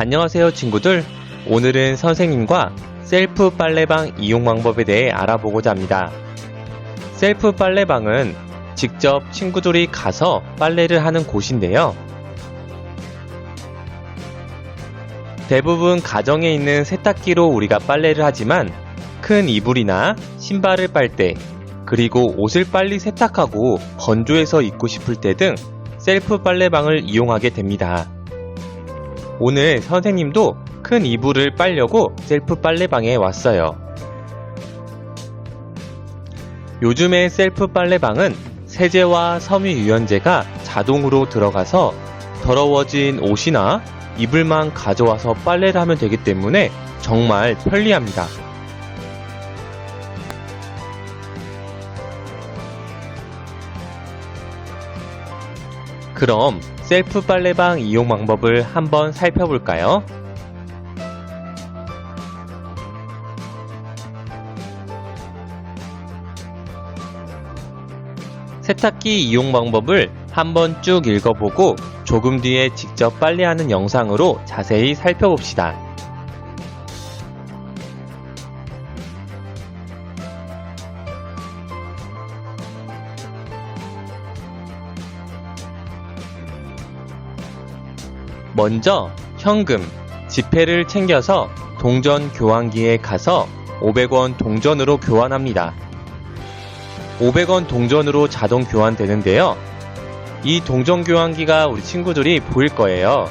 안녕하세요 친구들. 오늘은 선생님과 셀프 빨래방 이용 방법에 대해 알아보고자 합니다. 셀프 빨래방은 직접 친구들이 가서 빨래를 하는 곳인데요. 대부분 가정에 있는 세탁기로 우리가 빨래를 하지만 큰 이불이나 신발을 빨 때 그리고 옷을 빨리 세탁하고 건조해서 입고 싶을 때 등 셀프 빨래방을 이용하게 됩니다. 오늘 선생님도 큰 이불을 빨려고 셀프 빨래방에 왔어요. 요즘의 셀프 빨래방은 세제와 섬유유연제가 자동으로 들어가서 더러워진 옷이나 이불만 가져와서 빨래를 하면 되기 때문에 정말 편리합니다. 그럼 셀프 빨래방 이용 방법을 한번 살펴볼까요? 세탁기 이용 방법을 한번 쭉 읽어보고 조금 뒤에 직접 빨래하는 영상으로 자세히 살펴봅시다. 먼저 현금, 지폐를 챙겨서 동전 교환기에 가서 500원 동전으로 교환합니다. 500원 동전으로 자동 교환되는데요. 이 동전 교환기가 우리 친구들이 보일 거예요.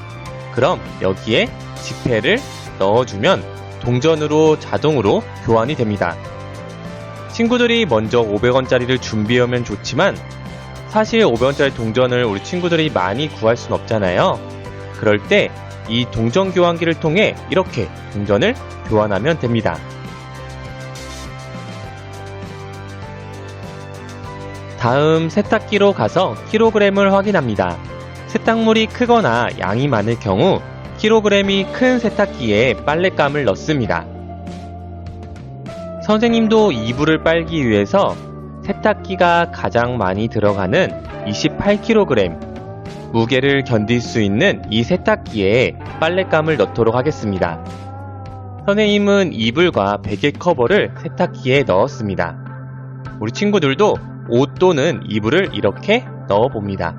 그럼 여기에 지폐를 넣어주면 동전으로 자동으로 교환이 됩니다. 친구들이 먼저 500원짜리를 준비하면 좋지만 사실 500원짜리 동전을 우리 친구들이 많이 구할 순 없잖아요. 그럴 때 이 동전 교환기를 통해 이렇게 동전을 교환하면 됩니다. 다음 세탁기로 가서 킬로그램을 확인합니다. 세탁물이 크거나 양이 많을 경우 킬로그램이 큰 세탁기에 빨랫감을 넣습니다. 선생님도 이불을 빨기 위해서 세탁기가 가장 많이 들어가는 28kg 무게를 견딜 수 있는 이 세탁기에 빨랫감을 넣도록 하겠습니다. 선생님은 이불과 베개 커버를 세탁기에 넣었습니다. 우리 친구들도 옷 또는 이불을 이렇게 넣어 봅니다.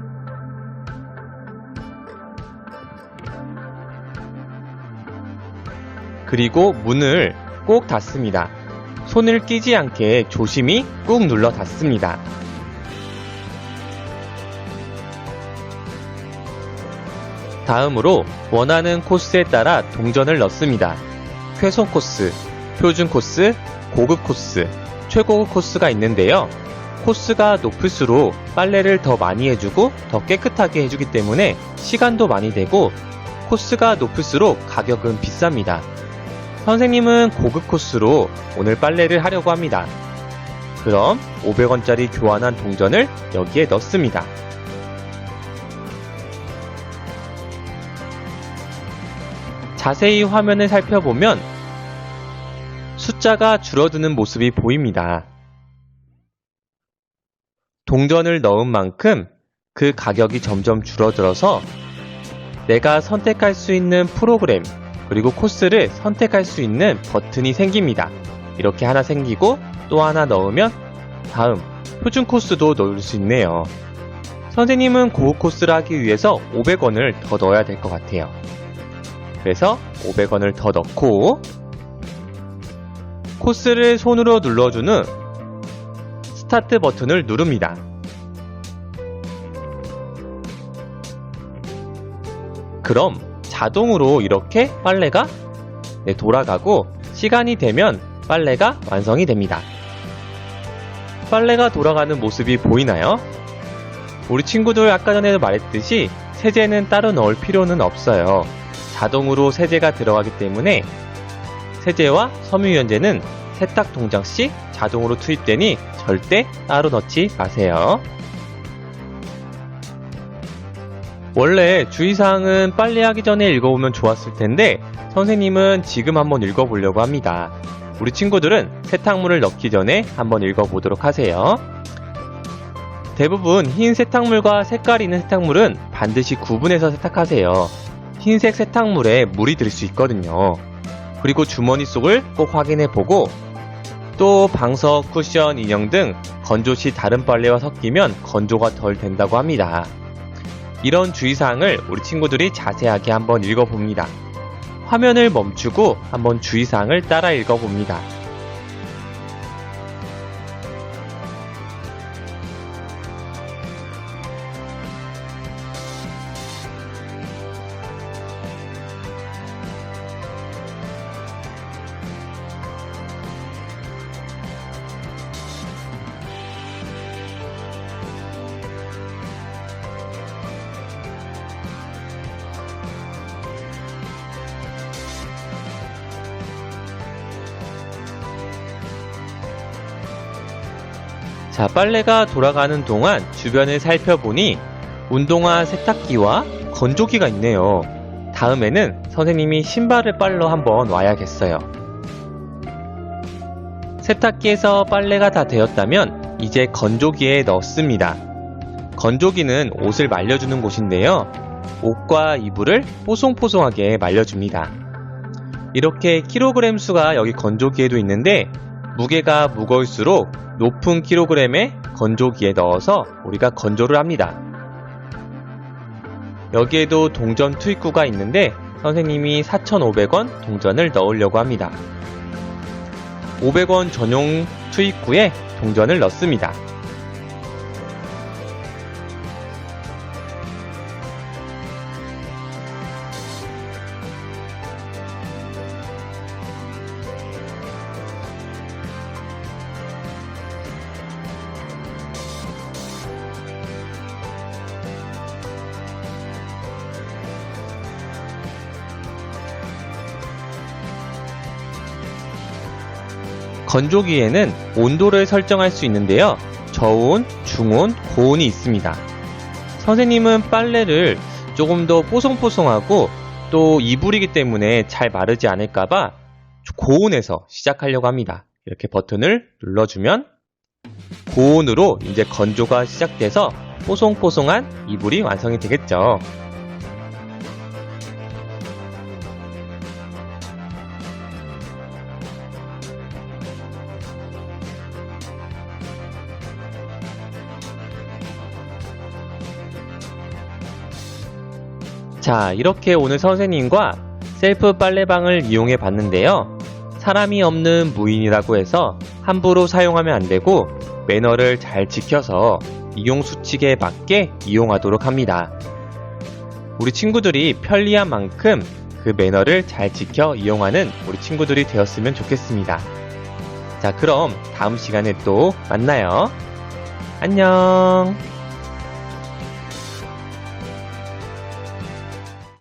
그리고 문을 꼭 닫습니다. 손을 끼지 않게 조심히 꾹 눌러 닫습니다. 다음으로 원하는 코스에 따라 동전을 넣습니다. 최소 코스, 표준 코스, 고급 코스, 최고급 코스가 있는데요. 코스가 높을수록 빨래를 더 많이 해주고 더 깨끗하게 해주기 때문에 시간도 많이 되고 코스가 높을수록 가격은 비쌉니다. 선생님은 고급 코스로 오늘 빨래를 하려고 합니다. 그럼 500원짜리 교환한 동전을 여기에 넣습니다. 자세히 화면을 살펴보면 숫자가 줄어드는 모습이 보입니다. 동전을 넣은 만큼 그 가격이 점점 줄어들어서 내가 선택할 수 있는 프로그램 그리고 코스를 선택할 수 있는 버튼이 생깁니다. 이렇게 하나 생기고 또 하나 넣으면 다음 표준 코스도 넣을 수 있네요. 선생님은 고급 코스를 하기 위해서 500원을 더 넣어야 될 것 같아요. 그래서 500원을 더 넣고 코스를 손으로 눌러준 후 스타트 버튼을 누릅니다. 그럼 자동으로 이렇게 빨래가 네, 돌아가고 시간이 되면 빨래가 완성이 됩니다. 빨래가 돌아가는 모습이 보이나요? 우리 친구들 아까 전에도 말했듯이 세제는 따로 넣을 필요는 없어요. 자동으로 세제가 들어가기 때문에 세제와 섬유유연제는 세탁 동작 시 자동으로 투입되니 절대 따로 넣지 마세요. 원래 주의사항은 빨래하기 전에 읽어보면 좋았을 텐데 선생님은 지금 한번 읽어보려고 합니다. 우리 친구들은 세탁물을 넣기 전에 한번 읽어보도록 하세요. 대부분 흰 세탁물과 색깔 있는 세탁물은 반드시 구분해서 세탁하세요. 흰색 세탁물에 물이 들 수 있거든요. 그리고 주머니 속을 꼭 확인해 보고 또 방석, 쿠션, 인형 등 건조 시 다른 빨래와 섞이면 건조가 덜 된다고 합니다. 이런 주의사항을 우리 친구들이 자세하게 한번 읽어봅니다. 화면을 멈추고 한번 주의사항을 따라 읽어봅니다. 자, 빨래가 돌아가는 동안 주변을 살펴보니 운동화 세탁기와 건조기가 있네요. 다음에는 선생님이 신발을 빨러 한번 와야겠어요. 세탁기에서 빨래가 다 되었다면 이제 건조기에 넣습니다. 건조기는 옷을 말려주는 곳인데요. 옷과 이불을 뽀송뽀송하게 말려줍니다. 이렇게 킬로그램 수가 여기 건조기에도 있는데 무게가 무거울수록 높은 킬로그램의 건조기에 넣어서 우리가 건조를 합니다. 여기에도 동전 투입구가 있는데 선생님이 4,500원 동전을 넣으려고 합니다. 500원 전용 투입구에 동전을 넣습니다. 건조기에는 온도를 설정할 수 있는데요. 저온, 중온, 고온이 있습니다. 선생님은 빨래를 조금 더 뽀송뽀송하고 또 이불이기 때문에 잘 마르지 않을까봐 고온에서 시작하려고 합니다. 이렇게 버튼을 눌러주면 고온으로 이제 건조가 시작돼서 뽀송뽀송한 이불이 완성이 되겠죠. 자, 이렇게 오늘 선생님과 셀프 빨래방을 이용해 봤는데요. 사람이 없는 무인이라고 해서 함부로 사용하면 안 되고 매너를 잘 지켜서 이용 수칙에 맞게 이용하도록 합니다. 우리 친구들이 편리한 만큼 그 매너를 잘 지켜 이용하는 우리 친구들이 되었으면 좋겠습니다. 자, 그럼 다음 시간에 또 만나요. 안녕.